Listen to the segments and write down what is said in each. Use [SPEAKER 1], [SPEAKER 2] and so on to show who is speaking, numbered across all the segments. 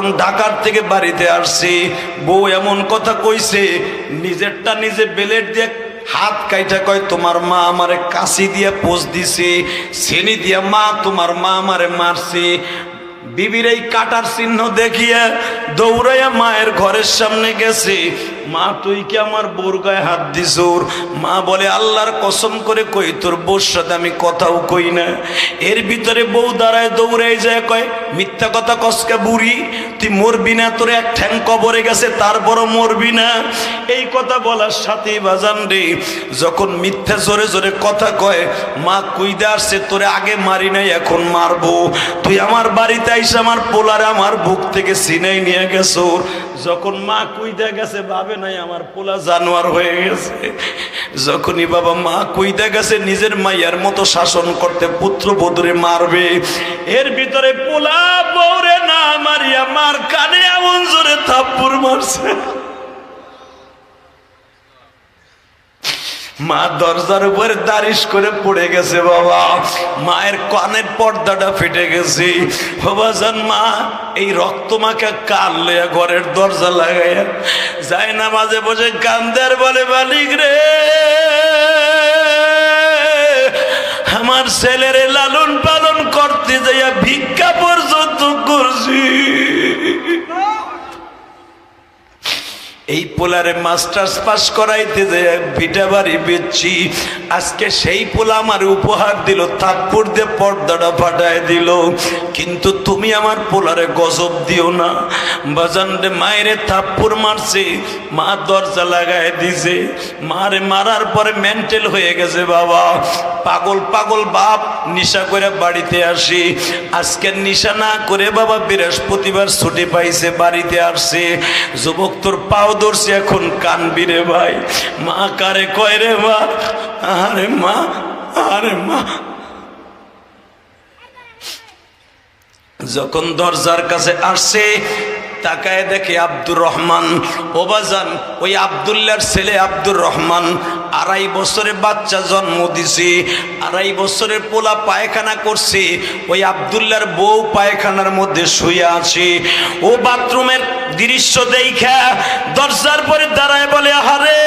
[SPEAKER 1] যখন ঢাকার থেকে বাড়িতে আসছি, বউ এমন কথা কইছে, নিজেরটা নিজে বেলেট দিয়ে হাত কাইটা কয়, তোমার মা আমারে কাশি দিয়ে পোষ দিছে শ্রেণি দিয়া মা তোমার মা আমারে মারছে। বিবির এই কাটার চিহ্ন দেখিয়া দৌড়াইয়া মায়ের ঘরের সামনে গেছে। মা, তুই কি আমার বোর গায়ে হাত দিছুর মা বলে, আল্লাহর কসম করে কই, তোর বউর সাথে আমি কথাও কই না। এর ভিতরে বউ দাঁড়ায় দৌড়াই যায়, কয়, মিথ্যা কথা কসকা বুড়ি? তুই মরবি না, তোর এক ঠ্যাং কবরে গেছে তারপরও মরবি না। এই কথা বলার সাথেই বাজান রে, যখন মিথ্যা জোরে জোরে কথা কয়, মা, কুইদে আসছে, তোরে আগে মারি নাই, এখন মারবো। তুই আমার বাড়িতে আইসে, আমার পোলারে আমার বুক থেকে সিনাই নিয়ে গেছো। যখন মা কুইদা গেছে, ভাবে নাই আমার পোলা জানোয়ার হয়ে গেছে। যখনই বাবা মা কুইদা গেছে, নিজের মাইয়ার মতো শাসন করতে পুত্র বধুরে মারবে, এর ভিতরে পোলা বৌরে না মারিয়া মার কানে এমন জোরে থাপ্পুর মারছে। মা দরজার উপরে দারিশ করে পড়ে গেছে বাবা। মায়ের কানের পর্দাটা ফেটে গেছে। বাবাজান মা, এই রক্ত মাকে কান লইয়া ঘরের দরজা লাগাইয়া যায় না, মাঝে বসে কান্দার বলে, মালিক রে, আমার ছেলেরে লালন পালন করতে যাইয়া ভিক্ষা পর্যন্ত করছি। পোলারে মাস্টার্স পাস করাইতে যে ভিটা বাড়ি বেচছি। আজকে সেই পোলা আমার উপহার দিল থাপ্পুর দিয়ে পর্দাটা ফাটায় দিল। কিন্তু তুমি আমার পোলারে গজব দিও না। বাজান রে, মায়েরে থাপ্পুর মারছে, মা দরজা লাগায় দিছে। মারে মারার পরে মেন্টেল হয়ে গেছে বাবা। পাগল পাগল বাপ নিশা করে বাড়িতে আসি। আজকে নিশা না করে বাবা বৃহস্পতিবার ছুটি পাইছে, বাড়িতে আসছে। যুবক তোর পাও ধরছে এখন, কানবি রে ভাই। মা কারে কয় রে মা? আরে মা আরে মা। যখন দরজার কাছে আসছে তাকায় দেখে আব্দুর রহমান। ওবাজান ওই আবদুল্লার ছেলে আব্দুর রহমান। আড়াই বছরের বাচ্চা জন্ম দিছে। আড়াই বছরের পোলা পায়খানা করছে। ওই আবদুল্লার বউ পায়খানার মধ্যে শুয়ে আছে। ও বাথরুমের দৃশ্য দেখা দরজার পরে দাঁড়ায় বলে, আহারে,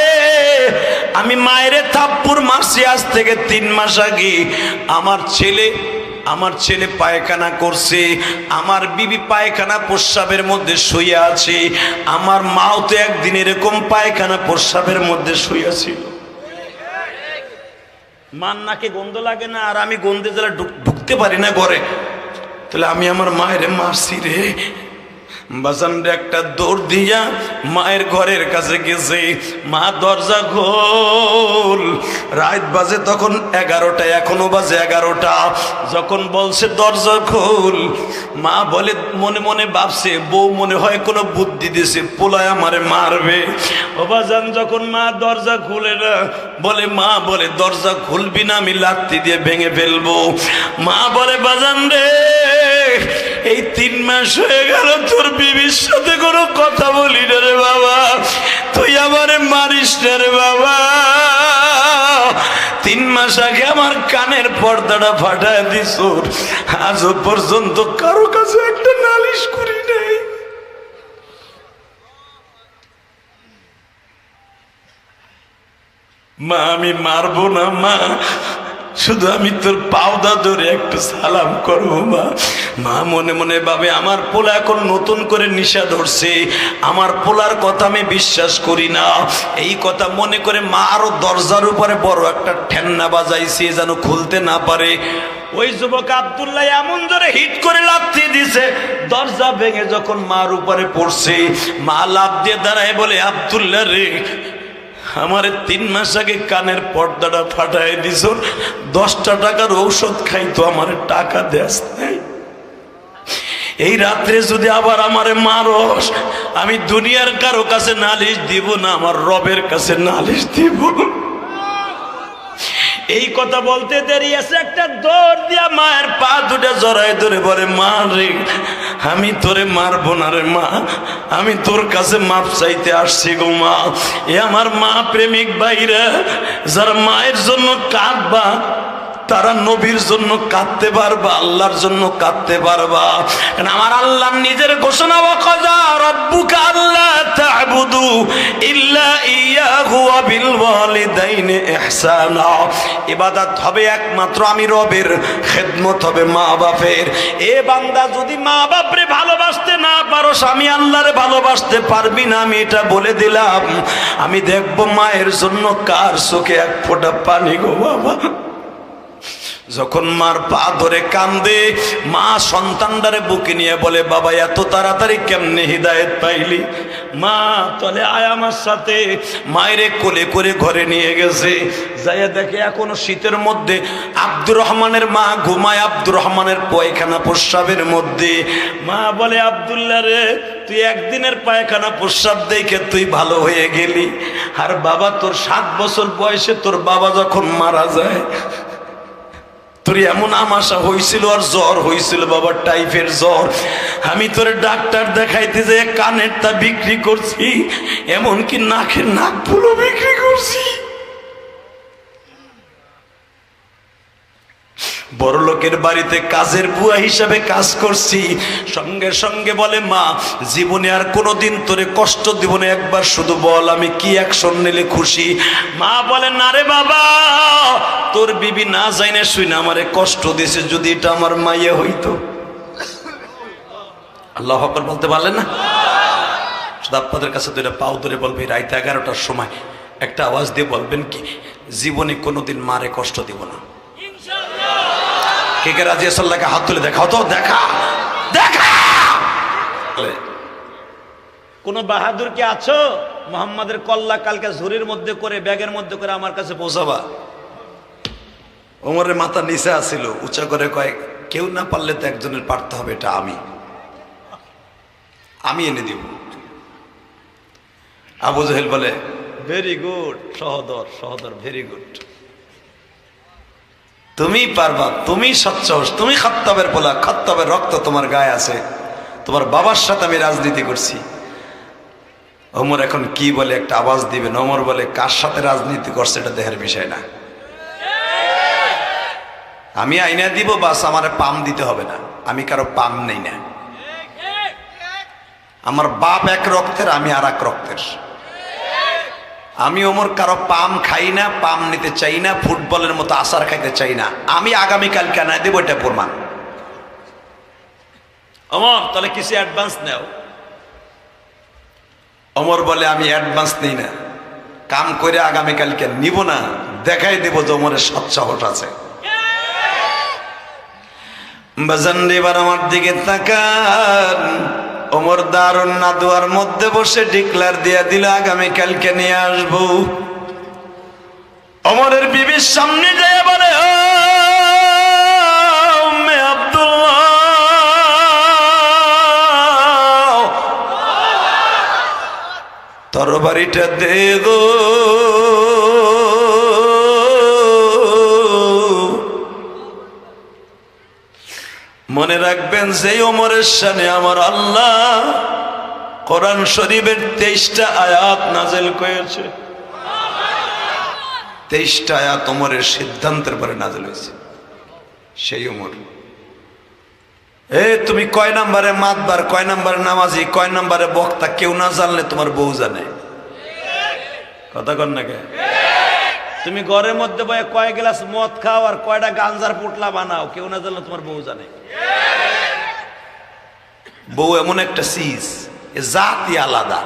[SPEAKER 1] আমি মায়ের থাপ্পুর মারছি আজ থেকে তিন মাস আগে। আমার ছেলে আমার ছেলে পায়খানা করছে, আমার বিবি পায়খানা প্রস্রাবের মধ্যে শুয়ে আছে, আমার মাও তো একদিন এরকম পায়খানা প্রস্রাবের মধ্যে শুয়েছিল মান নাকে গন্ধ লাগে না, আর আমি গন্ধে যারা ঢুকতে পারি না ঘরে, তাহলে আমি আমার মায়ের মারছি রে। বাজান রে, একটা দৌড় দিয়া মায়ের ঘরের কাছে গেছে। মা দরজা খোল। রাত বাজে তখন এগারোটা, এখনও বাজে এগারোটা। যখন বলছে দরজা খোল, মা বলে, মনে মনে ভাবছে, বউ মনে হয় কোনো বুদ্ধি দিছে, পোলায় আমারে মারবে। বাজান যখন মা দরজা খুলে না, বলে, মা বলে, দরজা খুলবি না, আমি লাত্তি দিয়ে ভেঙে ফেলব। মা বলে, বাজান রে এই তিন মাস হয়ে গেল, তোর বিবির সাথে কোনো কথা বলি না রে বাবা। তুই আমারে মারিস না রে বাবা। তিন মাস আগে আমার কানের পর্দাটা ফাটায় দিস আজও পর্যন্ত কারও কাছে একটা নালিশ করি নাই। মা, আমি মারবো না, মা। শুধু আমি তোর পাওদা ধরে একটু সালাম করব মা। মা, মনে মনে ভাবে, আমার পোলা এখন নতুন করে নিশা ধরছে। আমার পোলার কথা আমি বিশ্বাস করি না। এই কথা মনে করে মা আরও দরজার উপরে বড় একটা ঠেন্না বাজাইছে যেন খুলতে না পারে। ওই যুবক আবদুল্লাহ এমন জোরে হিট করে লাথি দিছে, দরজা ভেঙে যখন মার উপরে পড়ছে, মা লাভ দিয়ে দাঁড়ায় বলে, আবদুল্লাহ রে আমার তিন মাস আগে কানের পর্দাটা ফাটাই দিস দশটা টাকার ঔষধ খাইতো, আমার টাকা দেশ নাই। এই রাত্রে যদি আবার আমারে মারস, আমি দুনিয়ার কারও কাছে নালিশ দিব না, আমার রবের কাছে নালিশ দিব। এই কথা বলতে দেরি আছে, একটা দৌড় দিয়া মায়ের পা দুটো জড়াই ধরে বলে, মা রে, আমি তোরে মারবো না রে মা, আমি তোর কাছে মাপ চাইতে আসছি গো মা। এ আমার মা প্রেমিক বাইরে যারা মায়ের জন্য কাঁদবা তারা নবীর জন্য কাঁদতে পারবা, আল্লাহর জন্য কাঁদতে পারবা। কারণ আমার আল্লাহ নিজের ঘোষণা না'বুদু ইল্লা একমাত্র আমি রবের, খেদমত হবে মা বাপের এ বান্দা যদি মা বাপরে ভালোবাসতে না ভালোবাসতে পারবি না, আমি এটা বলে দিলাম। আমি দেখব মায়ের জন্য কার চোখে এক ফোঁটা পানি গো বাবা। যখন মার পা ধরে কান্দে, মা সন্তানটারে বুকে নিয়ে বলে, বাবা, এত তাড়াতাড়ি কেমনে হৃদায়ত পাইলি? মা তলে আয় আমার সাথে। মায়েরে কোলে করে ঘরে নিয়ে গেছে। যাইয়া দেখে এখনও শীতের মধ্যে আব্দুর রহমানের মা ঘুমায় আব্দুর রহমানের পয়খানা প্রস্রাবের মধ্যে। মা বলে, আবদুল্লাহ রে, তুই একদিনের পায়খানা প্রস্রাব দেখে তুই ভালো হয়ে গেলি। আর বাবা, তোর সাত বছর বয়সে তোর বাবা যখন মারা যায় তোর এমন আমাশা হয়েছিল আর জ্বর হয়েছিল বাবা টাইফের জ্বর। আমি তোর ডাক্তার দেখাইতে যে কানেরটা বিক্রি করছি, এমনকি নাকের নাক ফুলও বিক্রি করছি। বড় লোকের বাড়িতে কাজের বুয়া হিসাবে কাজ করছি। সঙ্গে সঙ্গে বলে, মা, জীবনে আর কোনোদিন তোরে কষ্ট দিব না। একবার শুধু বল, আমি কি অ্যাকশন নিলে খুশি? মা বলে, না রে বাবা, তোর বিবি না যাই না শুই না, আমারে কষ্ট দিছে যদি এটা আমার মাইয়ে হইতো। আল্লাহ আকবর বলতে পারলেন না? শুধু আপনাদের কাছে দুইটা পাও ধরে বলবে রাত এগারোটার সময় একটা আওয়াজ দিয়ে বলবেন কি, জীবনে কোনোদিন মারে কষ্ট দিব না। কে কে রাজি হাত তুলে দেখাও তো, দেখা। দেখা! কোন বাহাদুর কি আছো? মোহাম্মদের কল্লা কালকে ঝুরির মধ্যে করে, ব্যাগের মধ্যে করে আমার কাছে পৌঁছাবা। ওমরের মাথা নিচে আসিল উঁচা করে কয়েক, কেউ না পারলে তো একজনের পারতে হবে, এটা আমি। আমি এনে দিব। আবু জাহেল বলে ভেরি গুড সহদর সহদর ভেরি গুড তুমি পারবা, তুমি স্বচ্ছ তুমি খত্তবের পোলা, খত্তবের রক্ত তোমার গায়ে আছে। তোমার বাবার সাথে আমি রাজনীতি করছি। ওমর এখন কি বলে একটা আওয়াজ দিবেন? ওমর বলে, কার সাথে রাজনীতি করছে এটা দেহের বিষয় না। আমি আইনা দিব, বাস আমার পাম দিতে হবে না। আমি কারও পাম নেই না। আমার বাপ এক রক্তের, আমি আর এক রক্তের। আমি ওমর, কারও পাম খাই না, পাম নিতে চাই না, ফুটবলের মতো আসার খাইতে চাই না। আমি আগামীকাল কেন দেবো এটা প্রমাণ। অমর তাহলে কিছু অ্যাডভান্স নেও। অমর বলে, আমি অ্যাডভান্স নেই না। কাম করে আগামীকালকে নিব না, দেখাই দেব যে অমরের সৎসাহস আছে। বাজান, এবার আমার দিকে তাকান। ওমর দারুণ নাদুয়ার মধ্যে বসে ডিক্লার দিয়া দিল আগামী কালকে নিয়ে আসব। অমরের বিবির সামনে যায় বলে "ও, উম্মে আব্দুল্লাহ, তরবারিটা দে গো। মনে রাখবেন সেই ওমরের সামনে আমার আল্লাহ কোরআন শরীফের তেইশটা আয়াত নাজেল করেছে, তেইশটা আয়াত ওমরের সিদ্ধান্তের পরে নাজেল হয়েছে। সেই ওমর। এ, তুমি কয় নাম্বারে মাতবার, কয় নাম্বারে নামাজি, কয় নাম্বারে বক্তা, কেউ না জানলে তোমার বউ জানে। কথা কন না কে? তুমি ঘরের মধ্যে বয়ে কয় গ্লাস মদ খাও আর কয়টা গাঞ্জার পুটলা বানাও, কেউ না জানলে তোমার বউ জানে। বউ এমন একটা সিজ জাতি আলাদা।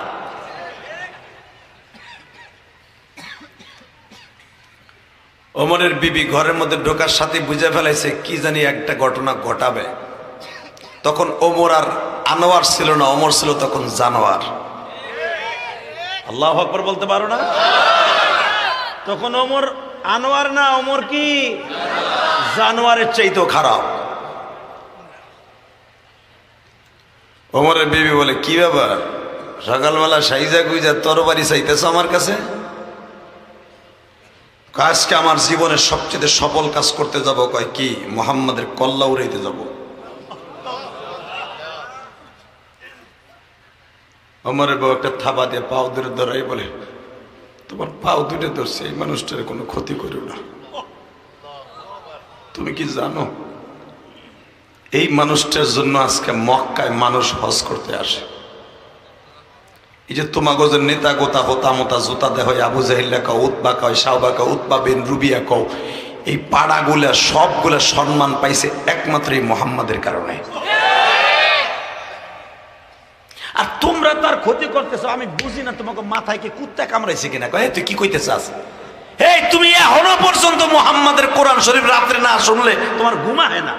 [SPEAKER 1] ওমরের বিবি ঘরের মধ্যে ঢোকার সাথে বুঝে ফেলাইছে, কি জানি একটা ঘটনা ঘটাবে। তখন ওমর আর আনোয়ার ছিল না ওমর ছিল তখন জানোয়ার। আল্লাহ আকবর বলতে পারো না? তখন ওমর আনোয়ার না, ওমর কি? জানোয়ারের চাইতেও খারাপ। ওমরের বিবি বলে, কি ব্যাপার? সকালবেলা সাইজা গুইজা তরবারি চাইতেছ আমার কাছে? কাজকে আমার জীবনের সবচেয়ে সফল কাজ করতে যাব। কয়, কি? মোহাম্মদের কল্লা উড়াইতে যাব। আমার বউ একটা থাবা দিয়ে পাও দূরে ধরাই বলে তোমার পাও দুটে ধরছে এই মানুষটার কোনো ক্ষতি করো না। তুমি কি জানো? এই মানুষটার জন্য আজকে মক্কায় মানুষ হজ করতে আসে। এই যে যে নেতা গোতা, হোতা মোতা জোতা দেহ, আবু জাহিল্লা কও উৎবা কয় শাহবা কও উৎবা বিন রুবিয়া কও, এই পাড়াগুলা সবগুলা সম্মান পাইছে একমাত্র এই মোহাম্মদের কারণে। আর তোমরা তার ক্ষতি করতেছো, আমি বুঝি না তোমাকে মাথায় কি কুত্তা কামড়াইছে কিনা। কয়, "এই, তুই কি কইতে চাস এই, তুমি এখনও পর্যন্ত মোহাম্মদের কোরআন শরীফ রাত্রে না শুনলে তোমার ঘুমা হয় না।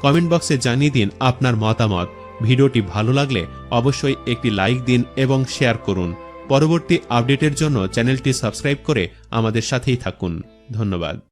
[SPEAKER 2] কমেন্ট বক্সে জানিয়ে দিন আপনার মতামত। ভিডিওটি ভালো লাগলে অবশ্যই একটি লাইক দিন এবং শেয়ার করুন। পরবর্তী আপডেটের জন্য চ্যানেলটি সাবস্ক্রাইব করে আমাদের সাথেই থাকুন। ধন্যবাদ।